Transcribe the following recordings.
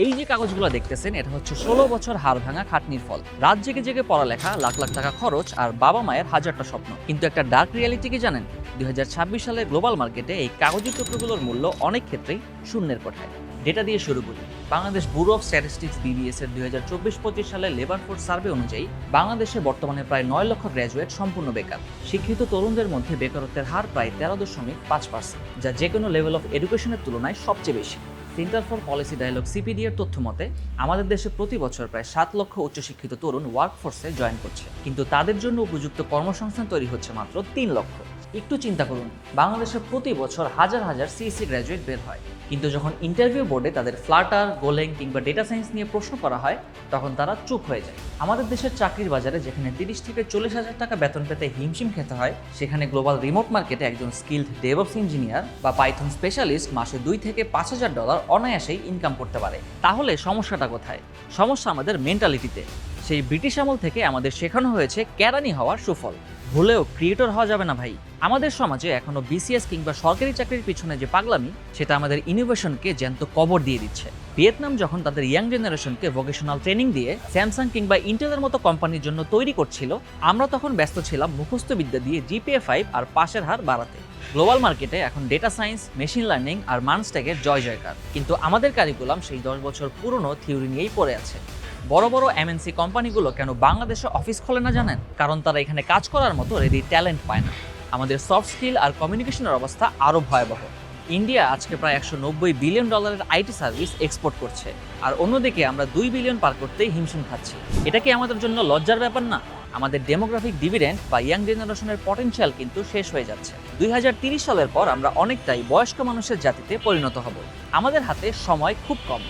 এই যে কাগজগুলো দেখতেছেন, এটা হচ্ছে ষোলো বছর হাড় ভাঙা খাটনির ফল। রাত জেগে জেগে পড়ালেখা, লাখ লাখ টাকা খরচ আর বাবা মায়ের হাজারটা স্বপ্ন। কিন্তু একটা ডার্ক রিয়ালিটি কি জানেন? দুই হাজার ছাব্বিশ সালে গ্লোবাল মার্কেটে এই কাগজি টুকরোগুলোর মূল্য অনেক ক্ষেত্রেই শূন্যের কোঠায়। ডেটা দিয়ে শুরু করি। Bangladesh bureau of statistics, BBS এর দুই হাজার চব্বিশ পঁচিশ সালের লেবার ফোর্স সার্ভে অনুযায়ী বাংলাদেশে বর্তমানে প্রায় নয় লক্ষ গ্র্যাজুয়েট সম্পূর্ণ বেকার। শিক্ষিত তরুণদের মধ্যে বেকারত্বের হার প্রায় তেরো দশমিক পাঁচ পার্সেন্ট, যা যে কোনো লেভেল অফ এডুকেশনের তুলনায় সবচেয়ে বেশি। Centre for policy dialogue CPD এর তথ্য মতে, আমাদের দেশে প্রতি বছর প্রায় সাত লক্ষ উচ্চশিক্ষিত তরুণ ওয়ার্কফোর্সে জয়েন করছে। কিন্তু তাদের জন্য উপযুক্ত কর্মসংস্থান তৈরি হচ্ছে মাত্র তিন লক্ষ। একটু চিন্তা করুন, বাংলাদেশে প্রতি বছর হাজার হাজার সিএসসি গ্র্যাজুয়েট বের হয়। কিন্তু যখন ইন্টারভিউ বোর্ডে তাদের ফ্লাটার গোলেং কিংবা ডেটা সায়েন্স নিয়ে প্রশ্ন করা হয়, তখন তারা চুপ হয়ে যায়। আমাদের দেশের চাকরির বাজারে যেখানে তিরিশ থেকে চল্লিশ হাজার টাকা বেতন পেতে হিমশিম খেতে হয়, সেখানে গ্লোবাল রিমোট মার্কেটে একজন স্কিল্ড ডেভঅপস ইঞ্জিনিয়ার বা পাইথন স্পেশালিস্ট মাসে দুই থেকে পাঁচ হাজার ডলার অনায়াসেই ইনকাম করতে পারে। তাহলে সমস্যাটা কোথায়? সমস্যা আমাদের মেন্টালিটিতে সেই ব্রিটিশ আমল থেকে আমাদের শেখানো হয়েছে ক্যারানি হওয়ার সুফল। ভুলেও ক্রিয়েটর হওয়া যাবে না ভাই। আমাদের সমাজে এখনও বিসিএস কিংবা সরকারি চাকরির পিছনে যে পাগলামি, সেটা আমাদের ইনোভেশনকে জ্যান্ত কবর দিয়ে দিচ্ছে। ভিয়েতনাম যখন তাদের ইয়াং জেনারেশনকে ভোকেশনাল ট্রেনিং দিয়ে স্যামসাং কিংবা ইন্টেলের মতো কোম্পানির জন্য তৈরি করছিল, আমরা তখন ব্যস্ত ছিলাম মুখস্থ বিদ্যা দিয়ে জিপিএ ফাইভ আর পাশের হার বাড়াতে। গ্লোবাল মার্কেটে এখন ডেটা সায়েন্স মেশিন লার্নিং আর মানস্ট্যাগের জয় জয়কার কিন্তু আমাদের কারিকুলাম সেই দশ বছর পুরনো থিওরি নিয়েই পড়ে আছে। বড় বড় এমএনসি কোম্পানিগুলো কেন বাংলাদেশে অফিস খোলে না জানেন? কারণ তারা এখানে কাজ করার মতো রেডি ট্যালেন্ট পায় না। আমাদের সফট স্কিল আর কমিউনিকেশনের অবস্থা আরও ভয়াবহ। ইন্ডিয়া আজকে প্রায় একশো নব্বই বিলিয়ন ডলারের আইটি সার্ভিস এক্সপোর্ট করছে। আর অন্যদিকে আমরা দুই বিলিয়ন পার করতেই হিমশিম খাচ্ছি। এটা কি আমাদের জন্য লজ্জার ব্যাপার না? আমাদের ডেমোগ্রাফিক ডিভিডেন্ট বা ইয়াং জেনারেশনের পটেনশিয়াল কিন্তু শেষ হয়ে যাচ্ছে। দুই সালের পর আমরা অনেকটাই বয়স্ক মানুষের জাতিতে পরিণত হব। আমাদের হাতে সময় খুব কম।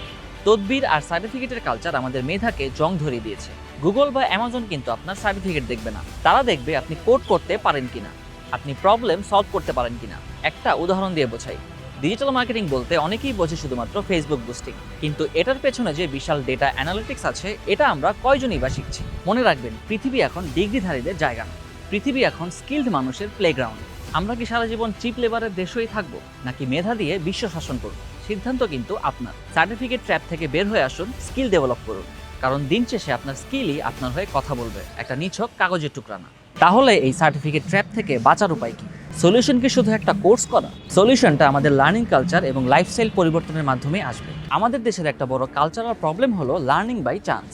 তদবির আর সার্টিফিকেটের কালচার আমাদের মেধাকে জং ধরিয়ে দিয়েছে। গুগল বা অ্যামাজন কিন্তু আপনার সার্টিফিকেট দেখবে না। তারা দেখবে আপনি কোড করতে পারেন কিনা, আপনি প্রবলেম সলভ করতে পারেন কিনা। একটা উদাহরণ দিয়ে বোঝাই। ডিজিটাল মার্কেটিং বলতে অনেকেই বোঝে শুধুমাত্র ফেসবুক বুস্টিং কিন্তু এটার পেছনে যে বিশাল ডেটা অ্যানালিটিক্স আছে, এটা আমরা কয়জনই বা শিখছি? মনে রাখবেন, পৃথিবী এখন ডিগ্রিধারীদের জায়গা না। পৃথিবী এখন স্কিল্ড মানুষের প্লেগ্রাউন্ড আমরা কি সারা জীবন চিপ লেবারের দেশই থাকব, নাকি মেধা দিয়ে বিশ্ব শাসন করব? সিদ্ধান্ত কিন্তু আপনার। সার্টিফিকেট ট্র্যাপ থেকে বের হয়ে আসুন স্কিল ডেভেলপ করুন। কারণ দিন শেষে আপনার স্কিলই আপনার হয়ে কথা বলবে, একটা নিছক কাগজের টুকরা না। তাহলে এই সার্টিফিকেট ট্র্যাপ থেকে বাঁচার উপায় কি? সলিউশন কি শুধু একটা কোর্স করা? সলিউশনটা আমাদের লার্নিং কালচার এবং লাইফস্টাইল পরিবর্তনের মাধ্যমে আসবে। আমাদের দেশের একটা বড় কালচারাল প্রবলেম হলো লার্নিং বাই চান্স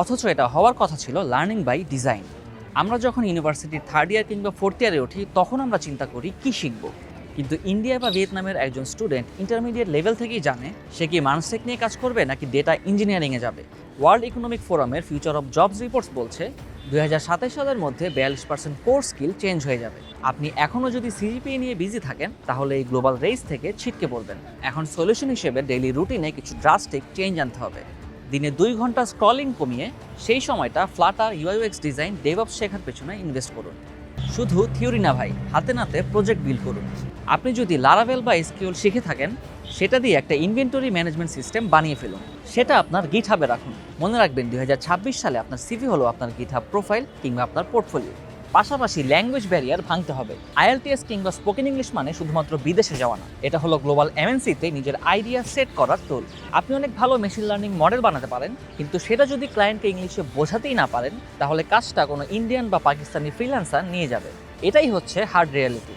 অথচ এটা হওয়ার কথা ছিল লার্নিং বাই ডিজাইন আমরা যখন ইউনিভার্সিটির থার্ড ইয়ার কিংবা ফোর্থ ইয়ারে উঠি, তখন আমরা চিন্তা করি কি শিখব? কিন্তু ইন্ডিয়া বা ভিয়েতনামের একজন স্টুডেন্ট ইন্টারমিডিয়েট লেভেল থেকেই জানে সে কি মানসিক নিয়ে কাজ করবে নাকি ডেটা ইঞ্জিনিয়ারিংয়ে যাবে। ওয়ার্ল্ড ইকোনমিক ফোরামের ফিউচার অফ জবস রিপোর্টস বলছে, দুই সালের মধ্যে বিয়াল্লিশ পার্সেন্ট কোর্স স্কিল চেঞ্জ হয়ে যাবে। আপনি এখনও যদি সিজিপি নিয়ে বিজি থাকেন, তাহলে এই গ্লোবাল রেস থেকে ছিটকে পড়বেন। এখন সলিউশন হিসেবে ডেইলি রুটিনে কিছু ড্রাস্টিক চেঞ্জ আনতে হবে। দিনে দুই ঘণ্টা স্ক্রলিং কমিয়ে সেই সময়টা ফ্লাটার ইউআইএক্স ডিজাইন ডেভঅপস শেখার পেছনে ইনভেস্ট করুন। শুধু থিওরি না ভাই, হাতে নাতে প্রজেক্ট বিল করুন। আপনি যদি লারাভেল বা স্কিউল শিখে থাকেন, সেটা দিয়ে একটা ইনভেন্টরি ম্যানেজমেন্ট সিস্টেম বানিয়ে ফেলুন। সেটা আপনার গিটহাবে রাখুন। মনে রাখবেন দুই হাজার ছাব্বিশ সালে আপনার সিভি হলো আপনার গিটহাব প্রোফাইল কিংবা আপনার পোর্টফোলিও পাশাপাশি ল্যাঙ্গুয়েজ ব্যারিয়ার ভাঙতে হবে। আইএলটিএস কিংবা স্পোকেন ইংলিশ মানে শুধুমাত্র বিদেশে যাওয়া না, এটা হলো গ্লোবাল এমএনসিতে নিজের আইডিয়া সেট করার টুল আপনি অনেক ভালো মেশিন লার্নিং মডেল বানাতে পারেন, কিন্তু সেটা যদি ক্লায়েন্টকে ইংলিশে বোঝাতেই না পারেন, তাহলে কাজটা কোনো ইন্ডিয়ান বা পাকিস্তানি ফ্রিল্যান্সার নিয়ে যাবে। এটাই হচ্ছে হার্ড রিয়ালিটি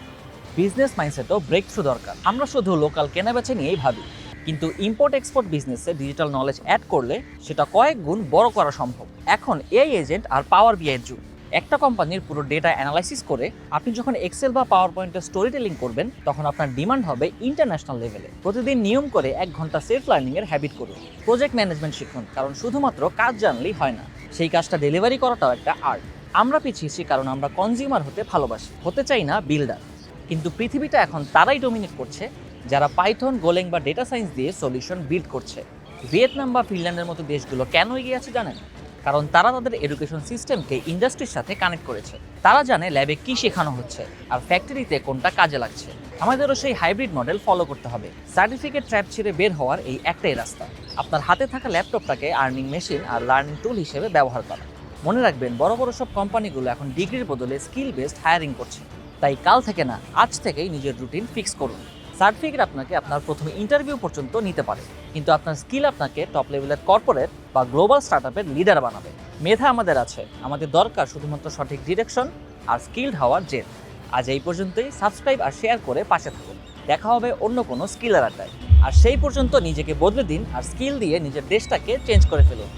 বিজনেস মাইন্ডসেটও ব্রেক থ্রু দরকার। আমরা শুধু লোকাল কেনাবেচা নিয়েই ভাবি। কিন্তু ইম্পোর্ট এক্সপোর্ট বিজনেসে ডিজিটাল নলেজ অ্যাড করলে সেটা কয়েক গুণ বড় করা সম্ভব। এখন এই এজেন্ট আর পাওয়ার বিআইয়ের যুগ। একটা কোম্পানির পুরো ডেটা অ্যানালাইসিস করে আপনি যখন এক্সেল বা পাওয়ার পয়েন্টে স্টোরি টেলিং করবেন, তখন আপনার ডিমান্ড হবে ইন্টারন্যাশনাল লেভেলে প্রতিদিন নিয়ম করে এক ঘণ্টা সেলফ লার্নিং এর হ্যাবিট করুন। প্রজেক্ট ম্যানেজমেন্ট শিখুন, কারণ শুধুমাত্র কাজ জানলেই হয় না। সেই কাজটা ডেলিভারি করাটাও একটা আর্ট আমরা পিছিয়েছি কারণ আমরা কনজিউমার হতে ভালোবাসি, হতে চাই না বিল্ডার কিন্তু পৃথিবীটা এখন তারাই ডোমিনেট করছে, যারা পাইথন গোলেং বা ডেটা সায়েন্স দিয়ে সলিউশন বিল্ড করছে। ভিয়েতনাম বা ফিনল্যান্ডের মতো দেশগুলো কেন এগিয়ে আছে জানেন? কারণ তারা তাদের এডুকেশন সিস্টেমকে ইন্ডাস্ট্রির সাথে কানেক্ট করেছে। তারা জানে ল্যাবে কি শেখানো হচ্ছে আর ফ্যাক্টরিতে কোনটা কাজে লাগছে। আমাদেরও সেই হাইব্রিড মডেল ফলো করতে হবে। সার্টিফিকেট ট্র্যাপ ছেড়ে বের হওয়ার এই একটাই রাস্তা। আপনার হাতে থাকা ল্যাপটপটাকে আর্নিং মেশিন আর লার্নিং টুল হিসেবে ব্যবহার করা। মনে রাখবেন, বড় বড় সব কোম্পানিগুলো এখন ডিগ্রির বদলে স্কিল বেসড হায়ারিং করছে। তাই কাল থেকে না, আজ থেকেই নিজের রুটিন ফিক্স করুন। সার্টিফিকেট আপনাকে আপনার প্রথমে ইন্টারভিউ পর্যন্ত নিতে পারে। কিন্তু আপনার স্কিল আপনাকে টপ লেভেলের কর্পোরেট বা গ্লোবাল স্টার্টআপের লিডার বানাবে। মেধা আমাদের আছে। আমাদের দরকার শুধুমাত্র সঠিক ডিরেকশন আর স্কিল্ড হওয়ার জেদ। আজ এই পর্যন্তই। সাবস্ক্রাইব আর শেয়ার করে পাশে থাকুন। দেখা হবে অন্য কোনো স্কিলের আড্ডায়। আর সেই পর্যন্ত নিজেকে বদলে দিন আর স্কিল দিয়ে নিজের দেশটাকে চেঞ্জ করে ফেলুন।